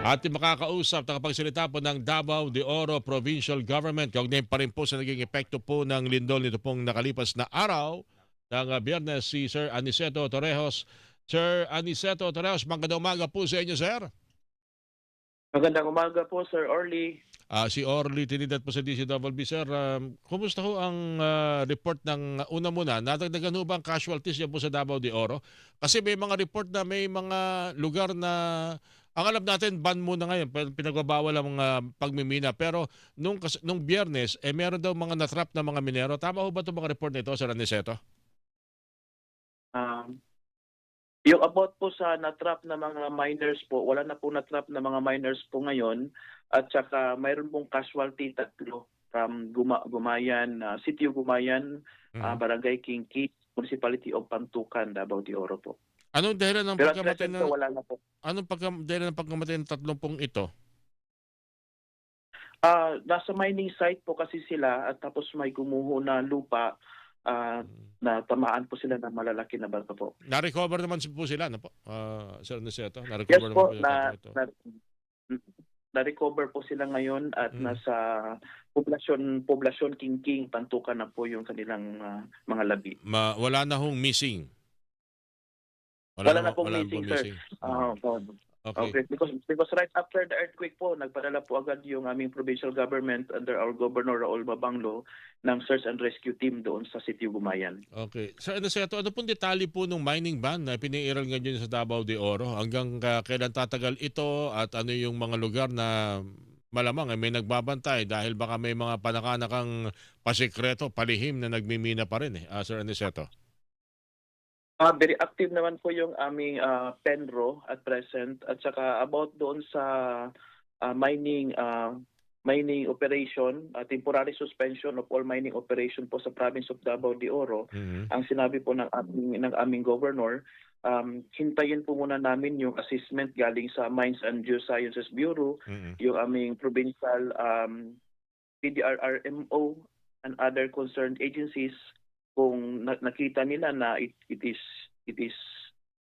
Ating makakausap, nakapagsalita po ng Davao de Oro Provincial Government. Kaugnay pa rin po sa naging epekto po ng lindol nito pong nakalipas na araw ng uh, biyernes si Sir Aniceto Torrejos. Sir Aniceto Torrejos, magandang umaga po sa inyo, sir. Magandang umaga po, Sir Orly. Ah, si Orly Trinidad po sa DCWB, sir. Um, kumusta ho ang ah, report ng una muna? Nadagdagan ho ba ang casualties yan po sa Davao de Oro? Kasi may mga report na may mga lugar na ang alam natin, ban muna ngayon, pero pinagbabawal ang mga pagmimina. Pero nung, nung biyernes, eh, meron daw mga natrap na mga minero. Tama ho ba itong mga report nito, Sir Aniceto? Um, yung about po sa natrap na mga miners po, wala na po natrap na mga miners po ngayon. At saka mayroon pong casualty tatlo from Guma, Gumayan, uh, Sitio Gumayan, ah, Mhm. Barangay Kingki, Municipality of Pantukan, Davao de Oro po. Anong dahilan ng Pero pagkamatay ng, po, wala na po. anong pagka, dahilan ng pagkamatay ng tatlong pong ito? Ah, nasa mining site po kasi sila at tapos may gumuho na lupa ah, na tamaan po sila ng malalaki na bato po. Na-recover naman po sila, ano po? Ah, Sir Yes na-recover naman po, po yung na, tatlong ito. na, na-recover po sila ngayon at Mm. nasa poblasyon poblasyon Kingking Pantukan na po yung kanilang ah, mga labi. Ma, wala na hong missing. Wala na ho- pong missing, sir. Ah, okay. okay. Because because right after the earthquake po, nagpadala po agad yung aming provincial government under our Governor Raul Mabanglo ng search and rescue team doon sa Sitio Gumayan. Okay. Sir Aniceto, ano pong detalye po ng mining ban na piniiral ngayon sa Davao de Oro? Hanggang ah, kailan tatagal ito at ano yung mga lugar na malamang eh, may nagbabantay dahil baka may mga panakanakang pasikreto, palihim na nagmimina pa rin eh, ah, Sir Aniceto. Ah, very active naman po yung aming ah, Penro at present at saka about doon sa ah, mining ah, mining operation, ah, temporary suspension of all mining operation po sa province of Davao de Oro. Mhm. Ang sinabi po ng aming ng aming governor, um, hintayin po muna namin yung assessment galing sa Mines and Geosciences Bureau, Mhm. yung aming provincial um, PDRRMO and other concerned agencies kung na- nakita nila na it, it is it is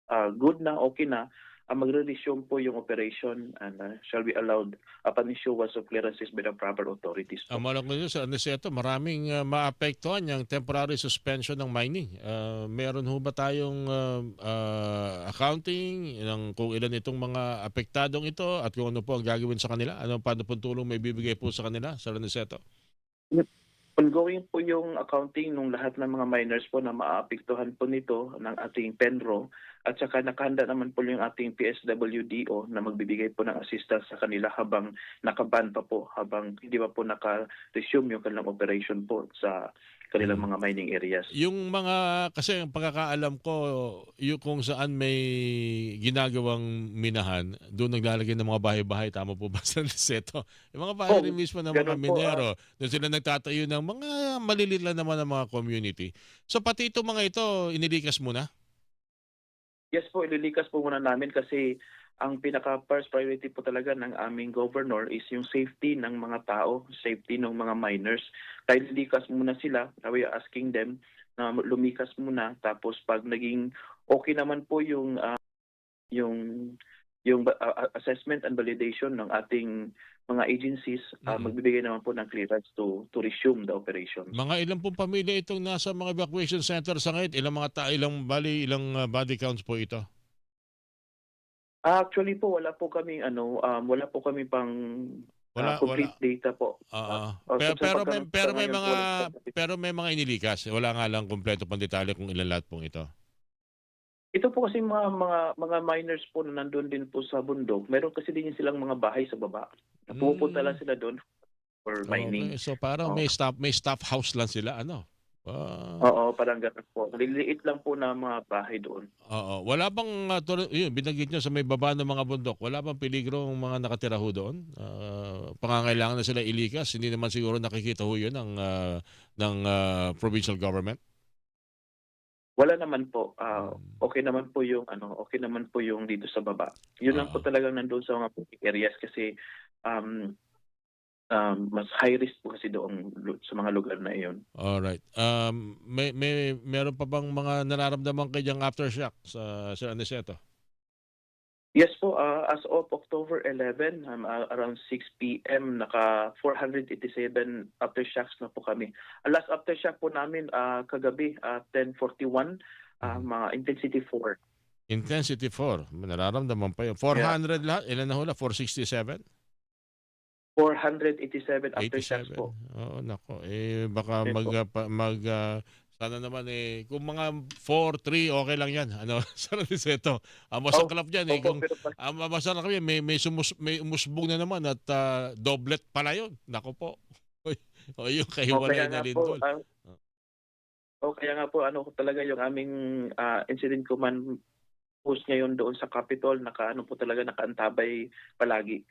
uh, good na okay na ang magre-resume po yung operation and uh, shall be allowed upon issuance of clearances by the proper authorities. po. Ang malaki nyo, Sir Aniceto, maraming ah, maapektuhan yung temporary suspension ng mining. Ah, meron ho ba tayong ah, ah, accounting ng kung ilan itong mga apektadong ito at kung ano po ang gagawin sa kanila? Ano paano po tulong may bibigay po sa kanila, Sir Aniceto? Ongoing po yung accounting ng lahat ng mga miners po na maapektuhan po nito ng ating Penro at saka nakahanda naman po yung ating PSWDO na magbibigay po ng assistance sa kanila habang nakaban pa po, habang hindi pa po naka-resume yung kanilang operation po sa kanilang mga mining areas. Yung mga, kasi ang pagkakaalam ko, yung kung saan may ginagawang minahan, doon naglalagay ng mga bahay-bahay. Tama po ba, Sir Aniceto? Yung mga bahay Oh, rin mismo ng mga ganun po, minero, doon sila nagtatayo ng mga maliliit lang naman ng mga community. So pati itong mga ito, inilikas muna? Yes po, ililikas po muna namin kasi ang pinaka first priority po talaga ng aming governor is yung safety ng mga tao, safety ng mga miners. Kaya ililikas muna sila, we are asking them na lumikas muna tapos pag naging okay naman po yung ah, yung yung ah, ah, assessment and validation ng ating mga agencies, ah, Mhm. magbibigay naman po ng clearance to to resume the operations. Mga ilang pong pamilya itong nasa mga evacuation center sa ngayon? Ilang mga ta ilang bali, ilang uh, body counts po ito? Ah, Actually po wala po kami ano, um, wala po kami pang Wala, ah, complete data po. Oo. Oh, pero, pero, may, pero may mga po, pero may mga inilikas. Wala nga lang kumpleto pang detalye kung ilan lahat pong ito. Ito po kasi mga mga mga miners po na nandun din po sa bundok. Meron kasi din silang mga bahay sa baba. Pupunta Mm. lang sila doon for mining. Okay, so parang Oo. may staff may staff house lang sila ano. Ah, Oo, parang ganun po. Liliit lang po na mga bahay doon. oo. Wala bang uh, yun, binanggit nyo sa may baba ng mga bundok, wala bang peligro ang mga nakatira ho doon? Ah, pangangailangan na sila ilikas, hindi naman siguro nakikita ho yun ng ah, ng ah, provincial government. Wala naman po. Ah, Hmm. okay naman po yung ano, okay naman po yung dito sa baba. Yun lang Oo. po talagang nandun sa mga public areas kasi um, um, mas high risk po kasi doon sa mga lugar na iyon. Alright. Um, may, may, meron pa bang mga nararamdaman kay diyang aftershock sa Sir Aniceto? Yes po, uh, as of October 11, um, uh, around 6 p.m., naka 487 aftershocks na po kami. Ang last aftershock po namin uh, kagabi, uh, 1041, uh, mga intensity 4. Intensity 4. Nararamdaman pa yun. 400 lahat. Ilan na hula? 467? 487 aftershocks 87. po. Oo, nako. Eh, baka mag, po. mag ah, sana naman eh, kung mga 4-3, okay lang yan. Ano, sa Raniseto. Ang masaklap dyan eh. Opo, Kung, ang masarap kami, may, may, sumus, may umusbong na naman at ah, doblet pala yun. Nako po. o yung kahiwalay kaya na nga po, lindol. ang- o kaya nga po, ano talaga yung aming uh, incident command post ngayon doon sa Capitol, naka, ano po talaga, nakaantabay palagi.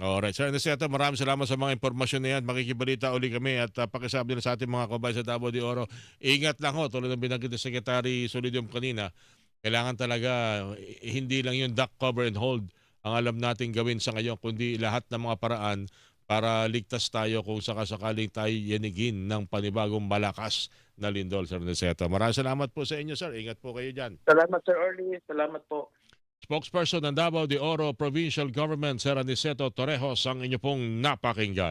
Alright. Sir Aniceto, maraming salamat sa mga impormasyon na yan. Makikibalita uli kami at uh, pakisabi na sa ating mga kabayan sa Davao de Oro. Ingat lang ho, tulad ng binanggit ni Secretary Solidium kanina, kailangan talaga eh, hindi lang yung duck cover and hold ang alam natin gawin sa ngayon, kundi lahat ng mga paraan para ligtas tayo kung sakasakaling tayo yanigin ng panibagong malakas na lindol, Sir Aniceto. Maraming salamat po sa inyo, sir. Ingat po kayo dyan. Salamat Sir Orly, salamat po. Spokesperson ng Davao de Oro Provincial Government, Sir Aniceto Torrejos, ang inyo pong napakinggan.